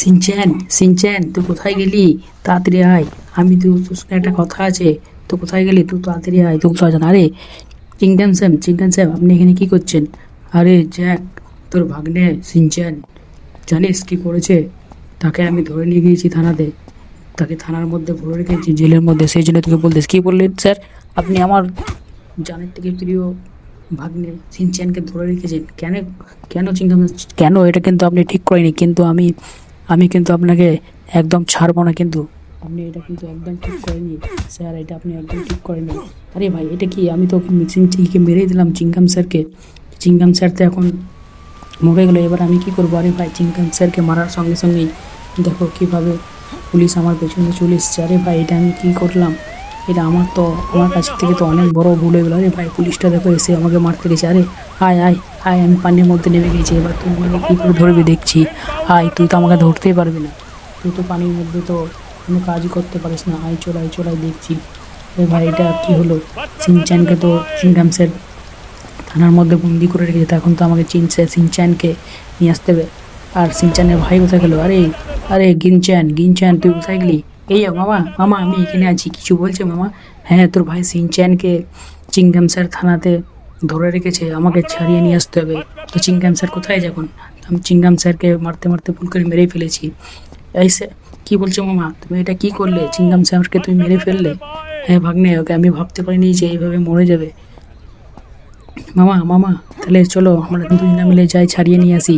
Shinchan Shinchan তুই কোথায় গেলি? তাড়াতাড়ি আয়। আমি তুই তোর সঙ্গে একটা কথা আছে। তো কোথায় গেলি? তুই তাড়াতাড়ি আয়। তুই কোথায় জান আরে চিংগাম স্যাম চিংগাম স্যাম, আপনি এখানে কী করছেন? আরে, জ্যাক, তোর ভাগ্নে সিনচ্যান জানিস কী করেছে? তাকে আমি ধরে নিয়ে গিয়েছি থানাতে। তাকে থানার মধ্যে ভরে রেখেছি, জেলের মধ্যে। সেই জন্য তোকে বলতেস কী বললেন স্যার? আপনি আমার জানের থেকে প্রিয় ভাগ্নে সিনচ্যানকে ধরে রেখেছেন। কেন কেন চিন্তা কেন? এটা কিন্তু আপনি ঠিক করেনি কিন্তু আমি আমি কিন্তু আপনাকে একদম ছাড়বো না কিন্তু। আপনি এটা কিন্তু একদম ঠিক করেনি স্যার, এটা আপনি একদম ঠিক করেনি আরে ভাই, এটা কি? আমি তো চিংকে মেরেই দিলাম চিংগাম স্যারকে। চিংগাম স্যার তো এখন মরে গেলো। এবার আমি কি করব? আরে ভাই, চিংগাম স্যারকে মারার সঙ্গে সঙ্গেই দেখো কীভাবে পুলিশ আমার পেছনে চলে এসছে। আরে ভাই, এটা আমি কী করলাম? এটা আমার তো, আমার কাছ থেকে তো অনেক বড় ভুল হয়ে গেলো। আরে ভাই, পুলিশটা দেখো, এসে আমাকে মারতে গেছে। আরে, আয় আয়। আয়, আমি পানির মধ্যে নেমে গেছি। এবার তুই আমাকে কী করে ধরবি দেখছি? আয়, তুই তো আমাকে ধরতেই পারবি না। তুই তো পানির মধ্যে তো কোনো কাজই করতে পারিস না। আয় চলাই চলাই দেখছি। আরে ভাই, এটা কী হলো? সিনচ্যানকে তো চিংগাম স্যার থানার মধ্যে বন্দি করে রেখেছে। এখন তো আমাকে চিনছে, সিনচ্যানকে নিয়ে আসতে হবে। আর সিনচ্যানের ভাই কোথায় গেলো? আরে আরে, গিনচ্যান গিনচ্যান, তুই কোথায় গেলি? এই মামা মামা, আমি এখানে আছি। কিছু বলছে মামা? হ্যাঁ তোর ভাই সিনচ্যানকে চিংগাম স্যার থানাতে ধরে রেখেছে, আমাকে ছাড়িয়ে নিয়ে আসতে হবে। তো চিংগাম স্যার কোথায় যখন আমি চিংগাম স্যারকে মারতে মারতে ভুল করে মেরেই ফেলেছি। এই কী বলছো মামা? তুমি এটা কি করলে? চিংগাম স্যারকে তুমি মেরে ফেললে? হ্যাঁ ভাগ্নে, ওকে আমি ভাবতে পারিনি যে এইভাবে মরে যাবে। মামা মামা, তাহলে চলো, আমরা দুজনে মিলে যাই, ছাড়িয়ে নিয়ে আসি।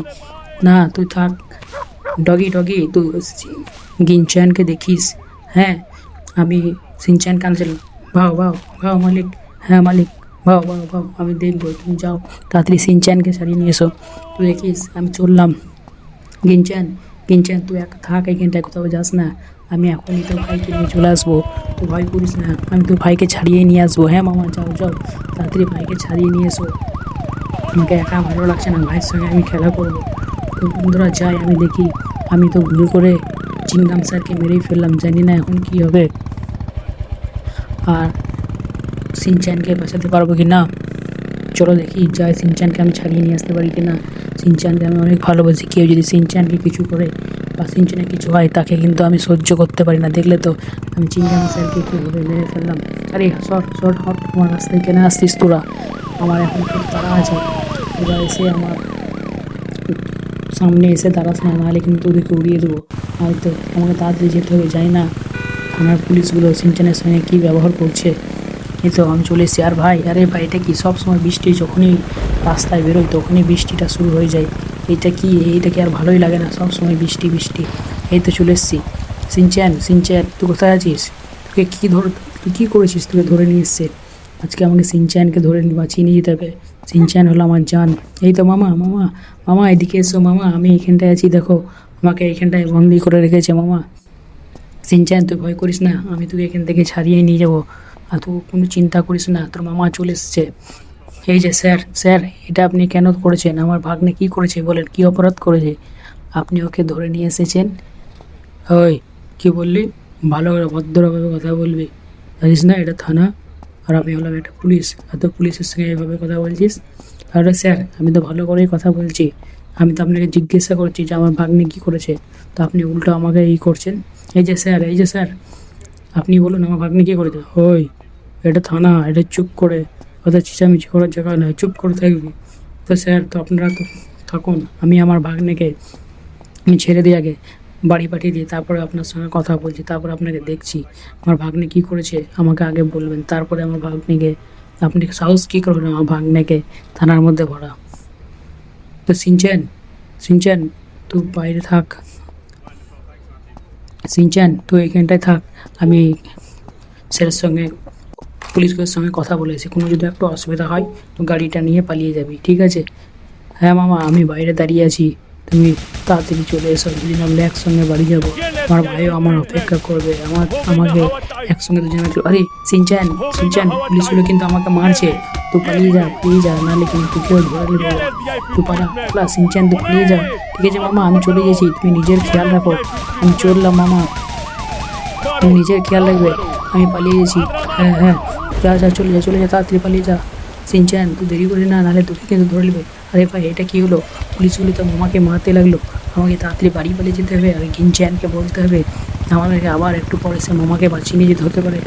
না, তুই থাক। ডগি ডগি, তুই গিনচ্যানকে দেখিস। হ্যাঁ আমি সিনচ্যান কানসেল ভাও ভাও ভাও, মালিক। হ্যাঁ মালিক। ভাও ভাও ভাও আমি দেখব, তুমি যাও, তাড়াতাড়ি সিনচ্যানকে ছাড়িয়ে নিয়ে এসো। তুই দেখিস, আমি চললাম। গিনচ্যান গিনচ্যান, তুই এক থাক, এখানটায় কোথাও যাস না। আমি এখনই তোর ভাইকে নিয়ে চলে আসব। তুই ভয় করিস না, আমি তোর ভাইকে ছাড়িয়ে নিয়ে আসব। হ্যাঁ মামা, যাও যাও, তাড়াতাড়ি ভাইকে ছাড়িয়ে নিয়ে এসো। আমাকে একা ভালো লাগছে না, ভাইয়ের সঙ্গে আমি খেলা করব। তো বন্ধুরা, যাই, আমি দেখি। আমি তো ভুল করে চিংগাম স্যারকে মেরেই ফেললাম, জানি না এখন কি হবে। আর সিনচ্যানকে বাঁচাতে পারব কি না? চলো দেখি, যাই সিনচ্যানকে আমি ছাড়িয়ে নিয়ে আসতে পারি কি না। সিনচ্যানকে আমি অনেক ভালোবাসি, কেউ যদি সিনচ্যানকে কিছু করে বা সিনচ্যানের কিছু হয়, তাকে কিন্তু আমি সহ্য করতে পারি না। দেখলে তো আমি চিংগাম স্যারকে কীভাবে মেরে ফেললাম। আরে শর্ট শর্ট হট আমার রাস্তায় কেন আসছিস তোরা? আমার এখন খুব তাড়া আছে। এবার এসে আমার সামনে এসে দাঁড়াস না, নাহলে কিন্তু ওদেরকে উড়িয়ে দেবো। হয়তো আমাকে তাড়াতাড়ি যেতে হবে, যাই না। থানার পুলিশগুলো সিনচানের সঙ্গে কী ব্যবহার করছে? এই তো আমি চলে এসেছি। আর ভাই, আরে ভাই, এটা কি? সব সময় বৃষ্টি, যখনই রাস্তায় বেরোই, তখনই বৃষ্টিটা শুরু হয়ে যায়। এটা কি? এইটা কি আর ভালোই লাগে না? সব সময় বৃষ্টি বৃষ্টি। এই তো চলে এসেছি। সিনচ্যান সিনচ্যান, তুই কোথায় আছিস? তোকে কী ধর তুই কী করেছিস? তোকে ধরে নিয়ে এসছে। আজকে আমাকে সিনচ্যানকে ধরে বাঁচিয়ে নিয়ে যেতে হবে। সিনচ্যান হলো আমার জান। এই তো মামা মামা মামা, এদিকে এসো মামা। আমি এখানটায় আছি, দেখো। আমাকে এইখানটায় বন্দি করে রেখেছে মামা। সিনচ্যান, তুই ভয় করিস না। আমি তোকে এখান থেকে ছাড়িয়ে নিয়ে যাব। তুই কোনো চিন্তা করিস না, তোর মামা চলে এসছে। এই যে স্যার স্যার, এটা আপনি কেন করেছেন? আমার ভাগ্নে কি করেছে বলেন, কি অপরাধ করেছে? আপনি ওকে ধরে নিয়ে এসেছেন? ওই, কি বললি? ভালো করে ভদ্রভাবে কথা বলবি। জানিস না, এটা থানা, আর আমি হলাম একটা পুলিশ। আর তো পুলিশের সঙ্গে এভাবে কথা বলছিস? আরে স্যার, আমি তো ভালো করেই কথা বলছি। আমি তো আপনাকে জিজ্ঞাসা করছি যে আমার ভাগ্নে কী করেছে। তো আপনি উল্টো আমাকে এই করছেন। এই যে স্যার, এই যে স্যার আপনি বলুন আমার ভাগ্নে কী করেছে? ওই, এটা থানা, এটা চুপ করে কথা চিচামিচি করার জায়গা নয় চুপ করে থাকবি। তো স্যার, তো আপনারা তো থাকুন, আমি আমার ভাগ্নেকে আমি ছেড়ে দিই আগে বাড়ি পাঠিয়ে দিই তারপরে আপনার সঙ্গে কথা বলছি, তারপরে আপনাকে দেখছি, আমার ভাগ্নে কী করেছে, আমাকে আগে বলবেন, তারপরে আমার ভাগ্নিকে, আপনি সাহস কী করবেন আমার ভাগ্নেকে থানার মধ্যে ভরা? তো সিনচেন সিনচেন, তুই বাইরে থাক। সিনচ্যান তুই এখানটায় থাক। আমি স্যারের সঙ্গে পুলিশের সঙ্গে কথা বলেছি কোনো যদি একটু অসুবিধা হয়, তো গাড়িটা নিয়ে পালিয়ে যাবি, ঠিক আছে? হ্যাঁ মামা, আমি বাইরে দাঁড়িয়ে আছি। তুমি তাড়াতাড়ি চলে এসো দুদিন আমরা একসঙ্গে বাড়ি যাব। আমার ভাইও আমার অপেক্ষা করবে, আমার, আমাকে একসঙ্গে দুজনে চলো আরে সিনচ্যান সিনচ্যান পুলিশগুলো কিন্তু আমাকে মারছে। তুই পালিয়ে যা পালিয়ে যা, নাহলে কিন্তু কেউ ধরে নেবে। তুই পালা পালা সিনচ্যান তুই পালিয়ে যা। ঠিক আছে মামা, আমি চলে গেছি, তুমি নিজের খেয়াল রাখো। আমি চললাম মামা। তুমি নিজের খেয়াল রাখবে, আমি পালিয়ে গেছি। হ্যাঁ হ্যাঁ যা যা, চলে যা চলে যা, তাড়াতাড়ি পালিয়ে যা। সিনচ্যান তুই দেরি করি না, নাহলে তোকে কিন্তু ধরে নেবে। আরে ভাই, এটা কি হলো? পুলিশগুলো তো মামাকে মারতে লাগল। আমাকে তাড়াতাড়ি বাড়ি পালিয়ে যেতে হবে আর ঘিনচ্যানকে বলতে হবে। আমাদেরকে আবার একটু পরে সে মামাকে বাঁচিয়ে নিয়ে যেতে হতে পারে।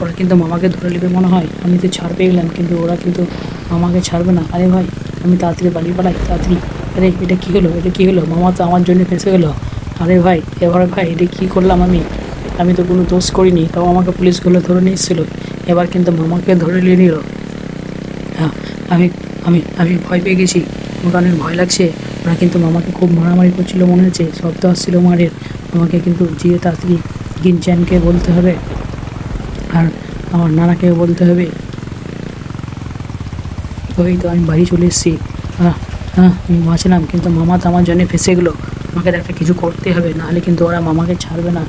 ওরা কিন্তু মামাকে ধরে নেবে মনে হয়। আমি তো ছাড় পেয়ে গেলাম, কিন্তু ওরা কিন্তু মামাকে ছাড়বে না। আরে ভাই, আমি তাড়াতাড়ি বাড়ি পালাই, তাড়াতাড়ি। আরে, এটা কী হলো? এটা কী হলো? মামা তো আমার জন্য ফেসে গেলো। আরে ভাই, এবার ভাই, এটা কী করলাম আমি? আমি তো কোনো দোষ করিনি, তাও আমাকে পুলিশগুলো ধরে নিয়ে এসেছিল। এবার কিন্তু মামাকে ধরে নিয়ে নিল। হ্যাঁ আমি আমি আমি ভয় পেয়ে গেছি। আমার অনেক ভয় লাগছে। ওরা কিন্তু মামাকে খুব মারামারি করছিল মনে হচ্ছে। শব্দ আসছিল মারের। আমাকে কিন্তু গিয়ে তাড়াতাড়ি গিনচ্যানকে বলতে হবে। আর আমার নানাকেও বলতে হবে। ওই তো আমি বাড়ি চলে এসেছি। হ্যাঁ হ্যাঁ আমি বাঁচলাম, কিন্তু মামা তো আমার জন্য ফেসে গেলো। আমাকে একটা কিছু করতে হবে, নাহলে কিন্তু ওরা মামাকে ছাড়বে না।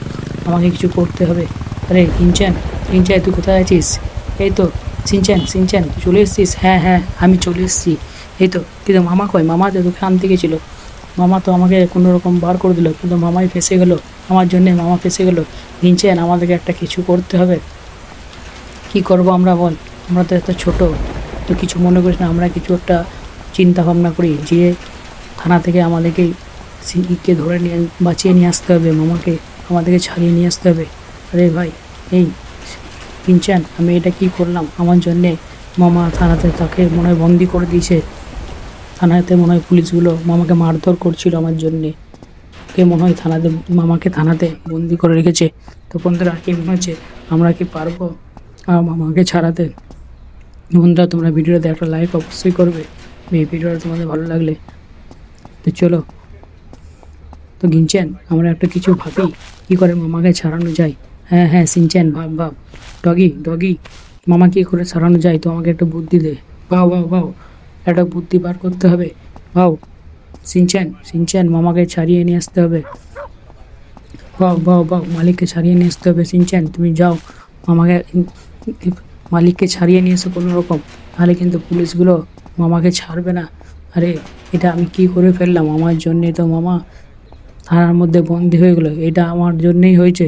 আমাকে কিছু করতে হবে। আরে কিনচ্যান কিনচ্যান তুই কোথায় আছিস? এই তো সিনচ্যান সিনচ্যান চলে এসেছিস? হ্যাঁ হ্যাঁ আমি চলে এসেছি। এই তো, কিন্তু মামা কয় মামা তো তোকে আনতে গেছিল। মামা তো আমাকে কোনো রকম বার করে দিল, কিন্তু মামাই ফেসে গেলো। আমার জন্যে মামা ফেসে গেলো। কিনচ্যান আমাদেরকে একটা কিছু করতে হবে। কি করব আমরা বল? আমরা তো এত ছোটো। তো কিছু মনে করিস না, আমরা কিছু একটা চিন্তা ভাবনা করি যে থানা থেকে আমাদেরকে সিকে ধরে নিয়ে, বাঁচিয়ে নিয়ে আসতে হবে, মামাকে আমাদেরকে ছাড়িয়ে নিয়ে আসতে হবে। আরে ভাই, এই কিনচান আমি এটা কি করলাম? আমার জন্যে মামা থানাতে তাকে মনে হয় বন্দি করে দিয়েছে। থানাতে মনে হয় পুলিশগুলো মামাকে মারধর করছিল আমার জন্যে। কে মনে হয় থানাতে, মামাকে থানাতে বন্দি করে রেখেছে। তো বন্ধুরা, কি মনে হচ্ছে? আমরা কি পারব? আর মামাকে ছাড়াতে? বন্ধুরা, তোমরা ভিডিওতে একটা লাইক অবশ্যই করবে। এই ভিডিওটা তোমাদের ভালো লাগলে। তো চলো। তো গিনছেন আমরা একটা কিছু ভাবি, কী করে মামাকে ছাড়ানো যায়? হ্যাঁ হ্যাঁ সিনচেন, ভাব ভাব। ডগি ডগি, মামা কী করে সারানো যায়? তো আমাকে একটা বুদ্ধি দে। বাও বাও বাও একটা বুদ্ধি বার করতে হবে। বাও সিনচেন সিনচেন, মামাকে ছাড়িয়ে নিয়ে আসতে হবে। বাও বাও বাও মালিককে ছাড়িয়ে নিয়ে আসতে হবে। সিনচেন, তুমি যাও। মামাকে, মালিককে ছাড়িয়ে নিয়ে এসো কোনো রকম। তাহলে কিন্তু পুলিশগুলো মামাকে ছাড়বে না। আরে, এটা আমি কি করে ফেললাম? আমার জন্যে তো মামা থানার মধ্যে বন্দি হয়ে গেলো। এটা আমার জন্যেই হয়েছে।